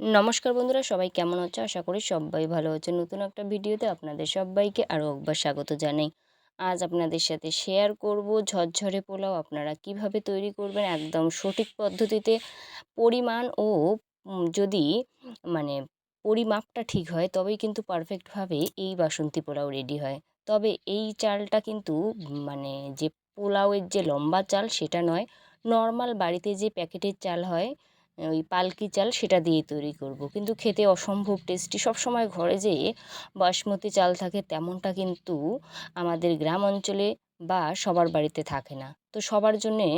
নমস্কার বন্ধুরা, সবাই কেমন আছো? আশা করি সবাই ভালো আছে। নতুন একটা ভিডিওতে আপনাদের সবাইকে আরও একবার স্বাগত জানাই। আজ আপনাদের সাথে শেয়ার করব ঝরঝরে পোলাও। আপনারা কীভাবে তৈরি করবেন একদম সঠিক পদ্ধতিতে পরিমাণ ও যদি মানে পরিমাপটা ঠিক হয়, তবেই কিন্তু পারফেক্টভাবে এই বাসন্তী পোলাও রেডি হয়। তবে এই চালটা কিন্তু মানে যে পোলাওয়ের যে লম্বা চাল সেটা নয় নর্মাল বাড়িতে যে প্যাকেটের চাল হয় ওই পালকি চাল সেটা দিয়ে তৈরি করব। কিন্তু খেতে অসম্ভব টেস্টি সবসময় ঘরে যে বাসমতি চাল থাকে তেমনটা কিন্তু আমাদের গ্রাম অঞ্চলে বা সবার বাড়িতে থাকে না। তো সবার জন্যে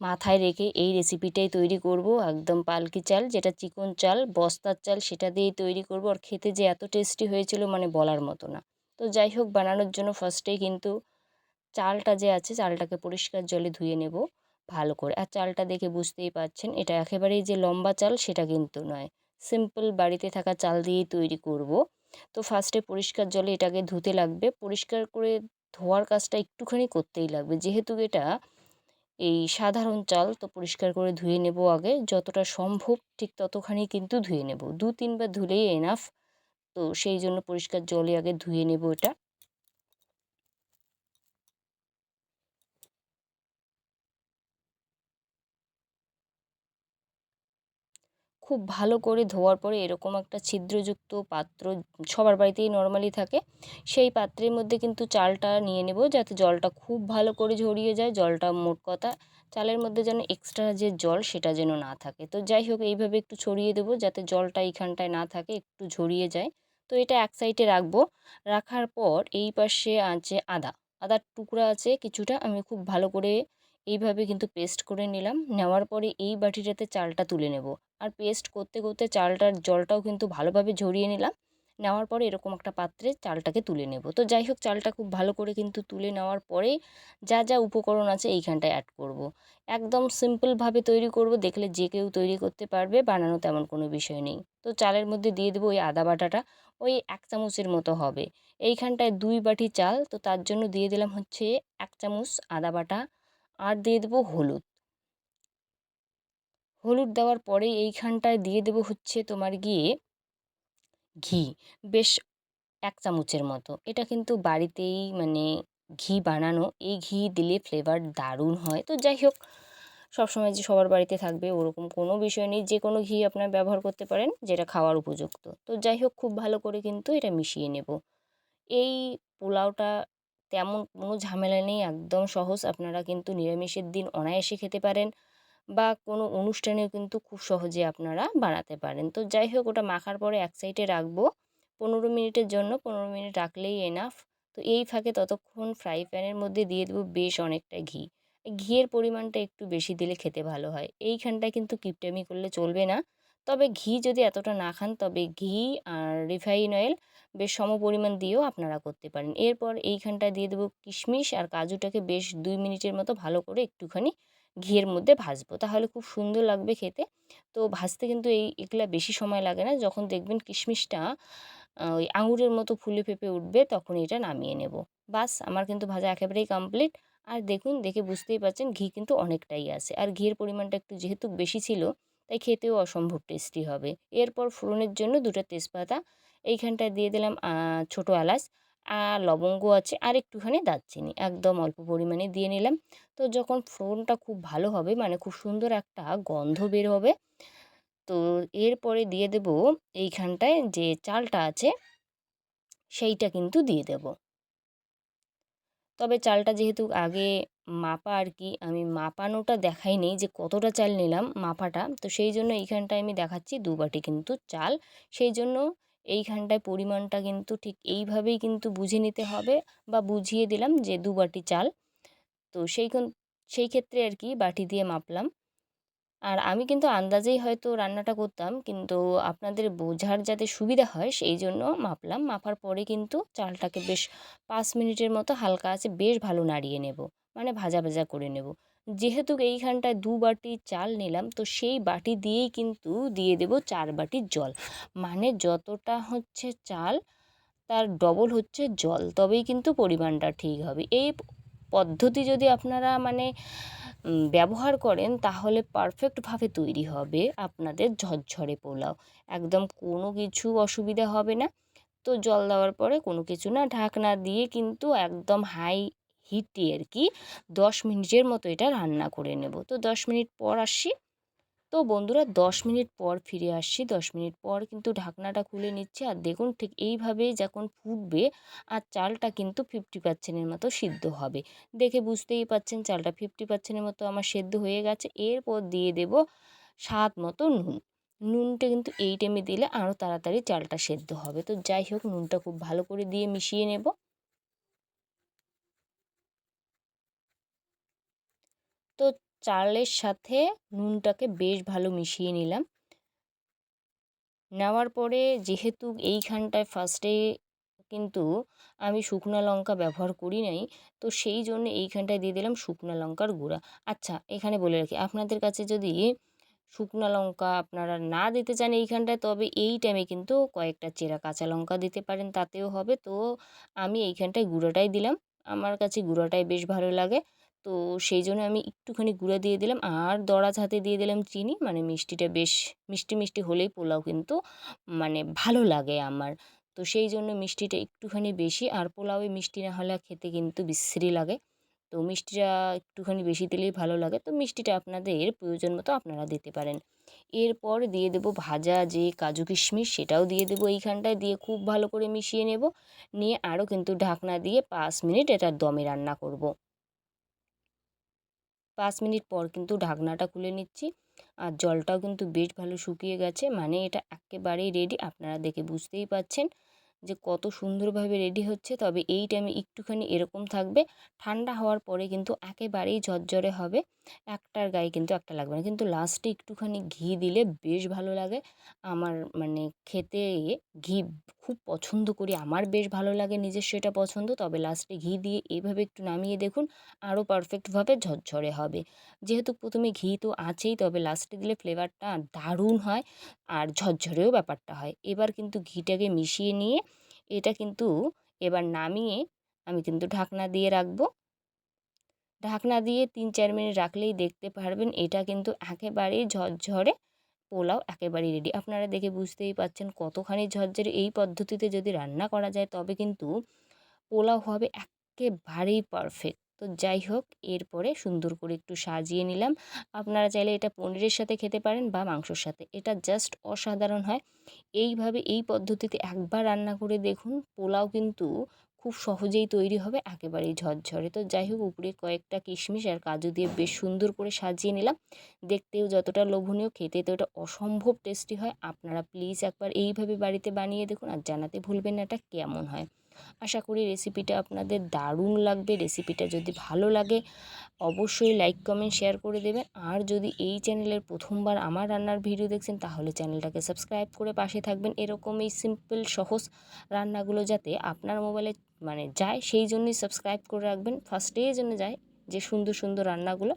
মাথায় রেখে এই রেসিপিটাই তৈরি করব। একদম পালকি চাল, যেটা চিকন চাল, বস্তার চাল, সেটা দিয়েই তৈরি করব। আর খেতে যে এত টেস্টি হয়েছিল মানে বলার মতো না। তো যাই হোক, বানানোর জন্য ফার্স্টেই কিন্তু চালটা যে আছে, চালটাকে পরিষ্কার জলে ধুয়ে নেব। ভালো করে। আর চালটা দেখে বুঝতেই পারছেন, এটা একেবারেই যে লম্বা চাল সেটা কিন্তু নয়। সিম্পল বাড়িতে থাকা চাল দিয়েই তৈরি করব। তো ফার্স্টে পরিষ্কার জলে এটাকে ধুতে লাগবে। পরিষ্কার করে ধোয়ার কাজটা একটুখানি করতেই লাগবে। যেহেতু এটা এই সাধারণ চাল, তো পরিষ্কার করে ধুয়ে নেব আগে। যতটা সম্ভব ঠিক ততখানি কিন্তু ধুয়ে নেব। দু তিনবার ধুলেই এনাফ তো সেই জন্য পরিষ্কার জলে আগে ধুয়ে নেব এটা। খুব ভালো করে ধোয়ার পরে এরকম একটা ছিদ্রযুক্ত পাত্র সবার বাড়িতেই নর্মালি থাকে, সেই পাত্রের মধ্যে কিন্তু চালটা নিয়ে নেব যাতে জলটা খুব ভালো করে ঝরিয়ে যায়, জলটা মোট কথা চালের মধ্যে যেন এক্সট্রা যে জল সেটা যেন না থাকে। তো যাই হোক, এইভাবে একটু ছড়িয়ে দেবো যাতে জলটা এইখানটায় না থাকে, একটু ঝরিয়ে যায়। তো এটা এক সাইডে রাখব, রাখার পর এই পাশে আছে আদা, আদার টুকরা আছে কিছুটা, আমি খুব ভালো করে এইভাবে কিন্তু পেস্ট করে নিলাম। নেওয়ার পরে এই বাটিটাতে চালটা তুলে নেব। আর পেস্ট করতে করতে চালটার জলটাও কিন্তু ভালোভাবে ঝরিয়ে নিলাম। নেওয়ার পরে এরকম একটা পাত্রে চালটাকে তুলে নেব। তো যাই হোক, চালটা খুব ভালো করে কিন্তু তুলে নেওয়ার পরেই যা যা উপকরণ আছে এইখানটায় অ্যাড করব। একদম সিম্পলভাবে তৈরি করব। দেখলে যে কেউ তৈরি করতে পারবে, বানানো তেমন কোনো বিষয় নেই। তো চালের মধ্যে দিয়ে দেবো ওই আদা বাটাটা। ওই এক চামচের মতো হবে। এইখানটায় দুই বাটি চাল। তো তার জন্য দিয়ে দিলাম হচ্ছে এক চামচ আদা বাটা। আর দিয়ে দেবো হলুদ। হলুদ দেওয়ার পরে এইখানটায় দিয়ে দেবো হচ্ছে তোমার গিয়ে ঘি। বেশ এক চামচের মতো। এটা কিন্তু বাড়িতেই মানে ঘি বানানো। এই ঘি দিলে ফ্লেভার দারুণ হয়। তো যাই হোক, সবসময় যে সবার বাড়িতে থাকবে ওরকম কোনো বিষয় নেই। যে কোনো ঘি আপনার ব্যবহার করতে পারেন, যেটা খাওয়ার উপযুক্ত। তো যাই হোক, খুব ভালো করে কিন্তু এটা মিশিয়ে নেব। এই পোলাওটা তেমন কোনো ঝামেলা নেই, একদম সহজ। আপনারা কিন্তু নিরামিষের দিন অনায়াসে খেতে পারেন বা কোনো অনুষ্ঠানেও কিন্তু খুব সহজে আপনারা বানাতে পারেন। তো যাই হোক, ওটা মাখার পরে এক সাইডে রাখব। পনেরো মিনিটের জন্য, পনেরো মিনিট রাখলেই এনাফ তো এই ফাঁকে ততক্ষণ ফ্রাই প্যানের মধ্যে দিয়ে দেবো বেশ অনেকটা ঘি। ঘিয়ের পরিমাণটা একটু বেশি দিলে খেতে ভালো হয়। এইখানটায় কিন্তু কিপটামি করলে চলবে না। তবে ঘি যদি এতটা না খান, তবে ঘি আর রিফাইন অয়েল বেশ সম পরিমাণ দিয়েও আপনারা করতে পারেন। এরপর এইখানটায় দিয়ে দেবো কিশমিশ আর কাজুটাকে বেশ দুই মিনিটের মতো ভালো করে একটুখানি ঘিয়ের মধ্যে ভাজবো। তাহলে খুব সুন্দর লাগবে খেতে। তো ভাজতে কিন্তু এই, এগুলা বেশি সময় লাগে না। যখন দেখবেন কিশমিশটা ওই আঙুরের মতো ফুলে ফেপে উঠবে, তখন এটা নামিয়ে নেব। বাস, আমার কিন্তু ভাজা একেবারেই কমপ্লিট আর দেখুন, দেখে বুঝতেই পারছেন ঘি কিন্তু অনেকটাই আছে। আর ঘিয়ের পরিমাণটা একটু যেহেতু বেশি ছিল, তাই খেতেও অসম্ভব টেস্টি হবে। এরপর ফোড়নের জন্য দুটো তেজপাতা এইখানটায় দিয়ে দিলাম ছোটো এলাচ আর লবঙ্গ আছে আর একটুখানি দারচিনি। একদম অল্প পরিমাণে দিয়ে নিলাম। তো যখন ফোড়নটা খুব ভালো হবে মানে খুব সুন্দর একটা গন্ধ বের হবে, তো এরপরে দিয়ে দেব এইখানটায় যে চালটা আছে, সেইটা কিন্তু দিয়ে দেব। তবে চালটা যেহেতু আগে মাপা আর কি, আমি মাপানোটা দেখাইনি যে কতটা চাল নিলাম মাপাটা, তো সেই জন্য এইখানটায় আমি দেখাচ্ছি দু বাটি কিন্তু চাল। সেই জন্য এইখানটায় পরিমাণটা কিন্তু ঠিক এইভাবেই কিন্তু বুঝে নিতে হবে বা বুঝিয়ে দিলাম যে দু বাটি চাল। তো সেই সেই ক্ষেত্রে আর কি বাটি দিয়ে মাপলাম। আর আমি কিন্তু আন্দাজেই হয়তো রান্নাটা করতাম, কিন্তু আপনাদের বোঝার যাতে সুবিধা হয় সেই জন্য মাপলাম। মাপার পরে কিন্তু চালটাকে বেশ পাঁচ মিনিটের মতো হালকা আছে, বেশ ভালো নাড়িয়ে নেব। মানে ভাজা ভাজা করে নেব। যেহেতু এইখানটায় দু বাটি চাল নিলাম, তো সেই বাটি দিয়েই কিন্তু দিয়ে দেব চার বাটির জল। মানে যতটা হচ্ছে চাল, তার ডবল হচ্ছে জল, তবেই কিন্তু পরিমাণটা ঠিক হবে। এই পদ্ধতি যদি আপনারা মানে ব্যবহার করেন, তাহলে পারফেক্টভাবে তৈরি হবে আপনাদের ঝরঝরে পোলাও। একদম কোনো কিছু অসুবিধা হবে না। তো জল দেওয়ার পরে কোনো কিছু না, ঢাকনা দিয়ে কিন্তু একদম হাই হিটে আর কি দশ মিনিটের মতো এটা রান্না করে নেব। তো দশ মিনিট পর আসি। তো বন্ধুরা দশ মিনিট পর ফিরে আসছি। দশ মিনিট পর কিন্তু ঢাকনাটা খুলে নিচ্ছে আর দেখুন ঠিক এইভাবে যখন ফুটবে আর চালটা কিন্তু ফিফটি পার্সেন্টের মতো সিদ্ধ হবে। দেখে বুঝতেই পাচ্ছেন চালটা ফিফটি পার্সেন্টের মতো আমার সেদ্ধ হয়ে গেছে। এরপর দিয়ে দেব স্বাদ মতো নুন। নুনটা কিন্তু এই টাইমে দিলে আরও তাড়াতাড়ি চালটা সেদ্ধ হবে। তো যাই হোক নুনটা খুব ভালো করে দিয়ে মিশিয়ে নেব তো চালের সাথে নুনটাকে বেশ ভালো মিশিয়ে নিলাম। নেওয়ার পরে যেহেতু এইখানটায় ফার্স্টে কিন্তু আমি শুকনো লঙ্কা ব্যবহার করি নাই, তো সেই জন্য এইখানটায় দিয়ে দিলাম শুকনো লঙ্কার গুঁড়া। আচ্ছা এখানে বলে রাখি, আপনাদের কাছে যদি শুকনো লঙ্কা আপনারা না দিতে চান এইখানটায়, তবে এই টাইমে কিন্তু কয়েকটা চেরা কাঁচা লঙ্কা দিতে পারেন, তাতেও হবে। তো আমি এইখানটায় গুঁড়োটাই দিলাম। আমার কাছে গুঁড়োটাই বেশ ভালো লাগে। তো সেই জন্য আমি একটুখানি গুঁড়া দিয়ে দিলাম। আর দরাজ হাতে দিয়ে দিলাম চিনি। মানে মিষ্টিটা বেশ মিষ্টি মিষ্টি হলেই পোলাও কিন্তু মানে ভালো লাগে আমার। তো সেই জন্য মিষ্টিটা একটুখানি বেশি। আর পোলাওয়ে মিষ্টি না হলে খেতে কিন্তু বিশ্রী লাগে। তো মিষ্টিটা একটুখানি বেশি দিলেই ভালো লাগে। তো মিষ্টিটা আপনাদের প্রয়োজন মতো আপনারা দিতে পারেন। এরপর দিয়ে দেব ভাজা যে কাজু কিশমিশ, সেটাও দিয়ে দেবো এইখানটায়। দিয়ে খুব ভালো করে মিশিয়ে নেব। নিয়ে আরও কিন্তু ঢাকনা দিয়ে পাঁচ মিনিট এটা দমে রান্না করব। পাঁচ মিনিট পর কিন্তু ঢাকনাটা খুলে নিচ্ছি। আর জলটাও কিন্তু বেশ ভালো শুকিয়ে গেছে মানে এটা একেবারেই রেডি আপনারা দেখে বুঝতেই পাচ্ছেন যে কত সুন্দরভাবে রেডি হচ্ছে। তবে এই টাইমে একটুখানি এরকম থাকবে, ঠান্ডা হওয়ার পরে কিন্তু একেবারেই ঝরঝরে হবে। একটার গায়ে কিন্তু একটা লাগবে না। কিন্তু লাস্টে একটুখানি ঘি দিলে বেশ ভালো লাগে। আমার মানে খেতে ঘি খুব পছন্দ করি। আমার বেশ ভালো লাগে, নিজের সেটা পছন্দ। তবে লাস্টে ঘি দিয়ে এইভাবে একটু নামিয়ে দেখুন আরও পারফেক্টভাবে ঝরঝরে হবে। যেহেতু প্রথমে ঘি তো আছেই, তবে লাস্টে দিলে ফ্লেভারটা দারুণ হয় আর ঝরঝরেও ব্যাপারটা হয়। এবার কিন্তু ঘিটাকে মিশিয়ে নিয়ে, এটা কিন্তু এবার নামিয়ে আমি কিন্তু ঢাকনা দিয়ে রাখব। ঢাকনা দিয়ে তিন চার মিনিট রাখলেই দেখতে পারবেন এটা কিন্তু একেবারেই ঝরঝরে পোলাও একেবারেই রেডি আপনারা দেখে বুঝতেই পাচ্ছেন কতখানি ঝরঝরে এই পদ্ধতিতে যদি রান্না করা যায় তবে কিন্তু পোলাও হবে একেবারেই পারফেক্ট তো যাই হোক, এরপরে সুন্দর করে একটু সাজিয়ে নিলাম। আপনারা চাইলে এটা পনিরের সাথে খেতে পারেন বা মাংসর সাথে। এটা জাস্ট অসাধারণ হয়। এইভাবে এই পদ্ধতিতে একবার রান্না করে দেখুন, পোলাও কিন্তু খুব সহজেই তৈরি হবে, একেবারেই ঝরঝরে। তো যাই হোক, উপরে কয়েকটা কিশমিশ আর কাজু দিয়ে বেশ সুন্দর করে সাজিয়ে নিলাম। দেখতেও যতটা লোভনীয়, খেতে তো এটা অসম্ভব টেস্টি হয়। আপনারা প্লিজ একবার এইভাবে বাড়িতে বানিয়ে দেখুন আর জানাতে ভুলবেন না এটা কেমন হয়। আশা করি রেসিপিটা আপনাদের দারুণ লাগবে। রেসিপিটা যদি ভালো লাগে, অবশ্যই লাইক কমেন্ট শেয়ার করে দেবেন। আর যদি এই চ্যানেলের প্রথমবার আমার রান্নার ভিডিও দেখছেন, তাহলে চ্যানেলটাকে সাবস্ক্রাইব করে পাশে থাকবেন। এরকম এই সিম্পল সহজ রান্নাগুলো যাতে আপনার মোবাইলে মানে যায়, সেই জন্যই সাবস্ক্রাইব করে রাখবেন। ফার্স্টেই জন্য যায়, যে সুন্দর সুন্দর রান্নাগুলো।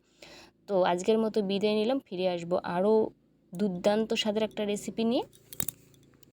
তো আজকের মতো বিদায় নিলাম, ফিরে আসব আরও দুর্দান্ত স্বাদের একটা রেসিপি নিয়ে।